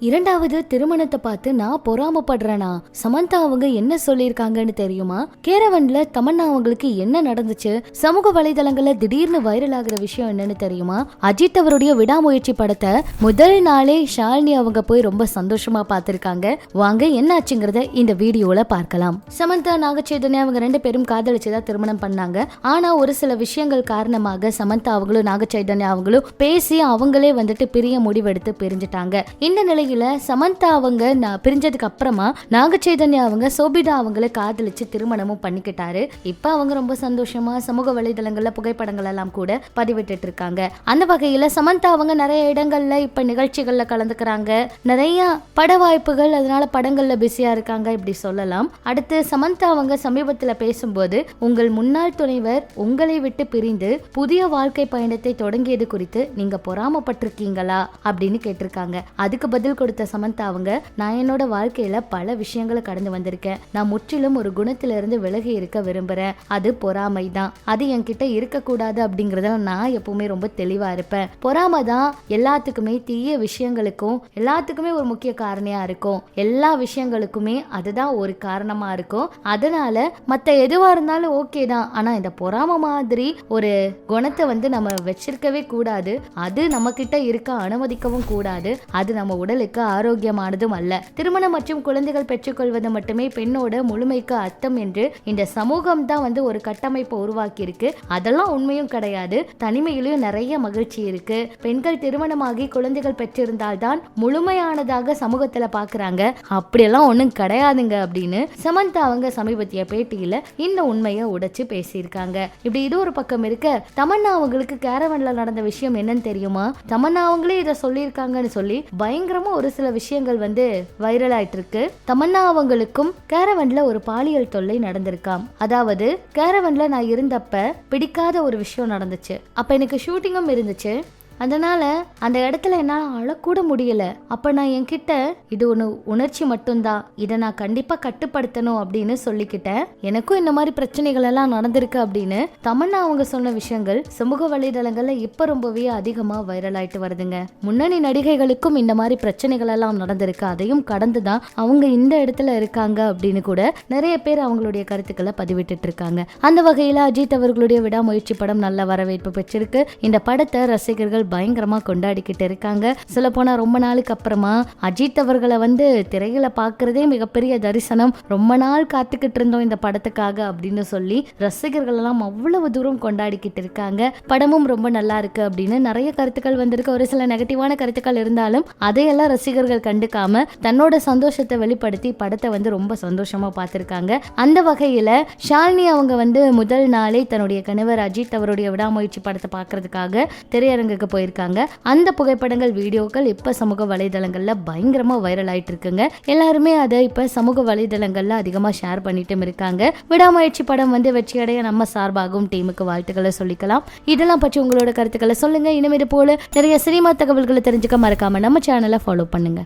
இரண்டாவது திருமணத்தை பார்த்து நான் பொறாமப்படுறேனா? சமந்தா அவங்க என்ன சொல்லியிருக்காங்கன்னு தெரியுமா? கேரவன்ல தமன்னா அவங்களுக்கு என்ன நடந்துச்சு? சமூக வலைதளங்கள்ல திடீர்னு வைரல் ஆகுற விஷயம் என்னன்னு தெரியுமா? அஜித் அவருடைய விடாமுயற்சி படத்தை முதல் நாளே ஷாலினி அவங்க போய் ரொம்ப சந்தோஷமா பார்த்திருக்காங்க. வாங்க என்ன ஆச்சுங்கிறத இந்த வீடியோல பார்க்கலாம். சமந்தா நாகச்சேதனை அவங்க ரெண்டு பேரும் காதலிச்சுதான் திருமணம் பண்ணாங்க. ஆனா ஒரு சில விஷயங்கள் காரணமாக சமந்தா அவங்களும் நாகச்சைதன்யா அவங்களும் பேசி அவங்களே வந்துட்டு பிரிய முடிவெடுத்து பிரிஞ்சுட்டாங்க. இந்த நிலையில சமந்தா அவங்க நான் பிரிஞ்சதுக்கு அப்புறமா நாகச்சைதன்யா அவங்க சோபிதா அவங்கள காதலிச்சு திருமணமும் பண்ணிக்கிட்டாரு. இப்போ அவங்க ரொம்ப சந்தோஷமா சமூக வலைதளங்கள்ல புகைப்படங்கள் எல்லாம் கூட பதிவிட்டு இருக்காங்க. அந்த வகையில் சமந்தா அவங்க நிறைய இடங்கள்ல இப்ப நிகழ்ச்சிகள்ல கலந்துக்கிறாங்க. நிறைய பட வாய்ப்புகள் அதனால படங்கள்ல பிஸியா இருக்காங்க இப்படி சொல்லலாம். அடுத்து சமந்தா அவங்க சமீபத்துல பேசும்போது உங்கள் முன்னாள் துணைவர் உங்களை விட்டு பிரிந்து புதிய வாழ்க்கை பயணத்தை தொடங்கியது குறித்து நீங்க பொறாமப்பட்டிருக்கீங்களா? அப்படின்னு கேட்டிருக்காங்க. அதுக்கு பதில் கொடுத்த சமந்தா அவங்க நான் என்னோட வாழ்க்கையில பல விஷயங்களை கடந்து வந்திருக்கேன். நான் முற்றிலும் ஒரு குணத்திலிருந்து விலகி இருக்க விரும்புறேன். அது பொறாமை தான் அது என்கிட்ட இருக்கக்கூடாது அப்படிங்கறதுல நான் எப்பவுமே ரொம்ப தெளிவா இருப்பேன். பொறாமை தான் எல்லாத்துக்குமே தீய விஷயங்களுக்கும் எல்லாத்துக்குமே ஒரு முக்கிய காரணியா இருக்கும். எல்லா விஷயங்களுக்குமே அதுதான் ஒரு காரணமா இருக்கும். அதனால மத்த எதுவா இருந்தாலும் ஓகே தான். ஆனா இந்த பொறாமை மாதிரி ஒரு குணத்தை வந்து நம்ம வச்சிருக்கவே கூடாது. அது நம்ம கிட்ட இருக்க அனுமதிக்கவும் கூடாது. அது நம்ம உடல் உடலுக்கு ஆரோக்கியமானதும் அல்ல. திருமணம் மற்றும் குழந்தைகள் பெற்றுக்கொள்வது மட்டுமே பெண்ணோட முழுமைக்கு அர்த்தம் என்று இந்த சமூகம் தான் வந்து ஒரு கட்டமைப்பை உருவாக்கி இருக்கு அதெல்லாம் உண்மையும் கிடையாது. தனிமையிலும் நிறைய மகிழ்ச்சி இருக்கு. பெண்கள் திருமணமாகி குழந்தைகள் பெற்றிருந்தால்தான் முழுமையானதாக சமூகத்துல பாக்குறாங்க. அப்படியெல்லாம் ஒண்ணும் கிடையாதுங்க அப்படின்னு சமந்தா அவங்க சமீபத்திய பேட்டியில இந்த உண்மையை உடைச்சு பேசியிருக்காங்க. இப்படி இது ஒரு பக்கம் இருக்க தமன்னா அவங்களுக்கு கேரவன்ல நடந்த விஷயம் என்னன்னு தெரியுமா? தமன்னா அவங்களே இதை சொல்லியிருக்காங்கன்னு சொல்லி பயங்கரமா ஒரு சில விஷயங்கள் வந்து வைரல் ஆயிட்டு இருக்கு தமன்னா அவங்களுக்கும் கேரவன்ல ஒரு பாலியல் தொல்லை நடந்திருக்காம். அதாவது கேரவன்ல நான் இருந்தப்ப பிடிக்காத ஒரு விஷயம் நடந்துச்சு. அப்ப எனக்கு ஷூட்டிங்கும் இருந்துச்சு. அதனால அந்த இடத்துல என்னால் அழக்கூட முடியல. அப்ப நான் என்கிட்ட இது ஒன்று உணர்ச்சி மட்டும்தான் இதை நான் கண்டிப்பா கட்டுப்படுத்தணும் அப்படின்னு சொல்லிக்கிட்டேன். எனக்கும் இந்த மாதிரி பிரச்சனைகள் எல்லாம் நடந்திருக்கு அப்படின்னு தமன்னா அவங்க சொன்ன விஷயங்கள் சமூக வலைதளங்கள்ல இப்ப ரொம்பவே அதிகமா வைரல் ஆயிட்டு வருதுங்க. முன்னணி நடிகைகளுக்கும் இந்த மாதிரி பிரச்சனைகள் எல்லாம் நடந்திருக்கு. அதையும் கடந்து தான் அவங்க இந்த இடத்துல இருக்காங்க அப்படின்னு கூட நிறைய பேர் அவங்களுடைய கருத்துக்களை பதிவிட்டு இருக்காங்க. அந்த வகையில அஜித் அவர்களுடைய விடாமுயற்சி படம் நல்ல வரவேற்பு பெற்றிருக்கு. இந்த படத்தை ரசிகர்கள் பயங்கரமா கொண்டாடிக்கிட்டு இருக்காங்க. சொல்ல போனா ரொம்ப நாளுக்கு அப்புறமா அஜித் அவர்களை வந்து திரையில பார்க்கறதே மிகப்பெரிய தரிசனம். ரொம்ப நாள் காத்துக்கிட்டு இருந்தோம் இந்த படத்துக்காக அப்படின்னு சொல்லி ரசிகர்கள் எல்லாம் அவ்வளவு தூரம் கொண்டாடிக்கிட்டு இருக்காங்க. படமும் ரொம்ப நல்லா இருக்கு அப்படின்னு நிறைய கருத்துக்கள் வந்திருக்கு. ஒரு சில நெகட்டிவான கருத்துக்கள் இருந்தாலும் அதையெல்லாம் ரசிகர்கள் கண்டுக்காம தன்னோட சந்தோஷத்தை வெளிப்படுத்தி படத்தை வந்து ரொம்ப சந்தோஷமா பார்த்துருக்காங்க. அந்த வகையில ஷாலினி அவங்க வந்து முதல் நாளே தன்னுடைய கணவர் அஜித் அவருடைய விடாமுயற்சி படத்தை பார்க்கறதுக்காக திரையரங்குக்கு போயிருக்காங்க. அந்த புகைப்படங்கள் வீடியோக்கள் இப்ப சமூக வலைதளங்கள்ல பயங்கரமா வைரல் ஆயிட்டு இருக்குங்க. எல்லாருமே அதை இப்ப சமூக வலைதளங்கள்ல அதிகமா ஷேர் பண்ணிட்டும் இருக்காங்க. விடாமுயற்சி படம் வந்து வெற்றியடைய நம்ம சார்பாகவும் டீமுக்கு வாழ்த்துக்களை சொல்லிக்கலாம். இதெல்லாம் பற்றி உங்களோட கருத்துக்களை சொல்லுங்க. இனிமேல் போல நிறைய சினிமா தகவல்களை தெரிஞ்சுக்க மறக்காம நம்ம சேனலை ஃபாலோ பண்ணுங்க.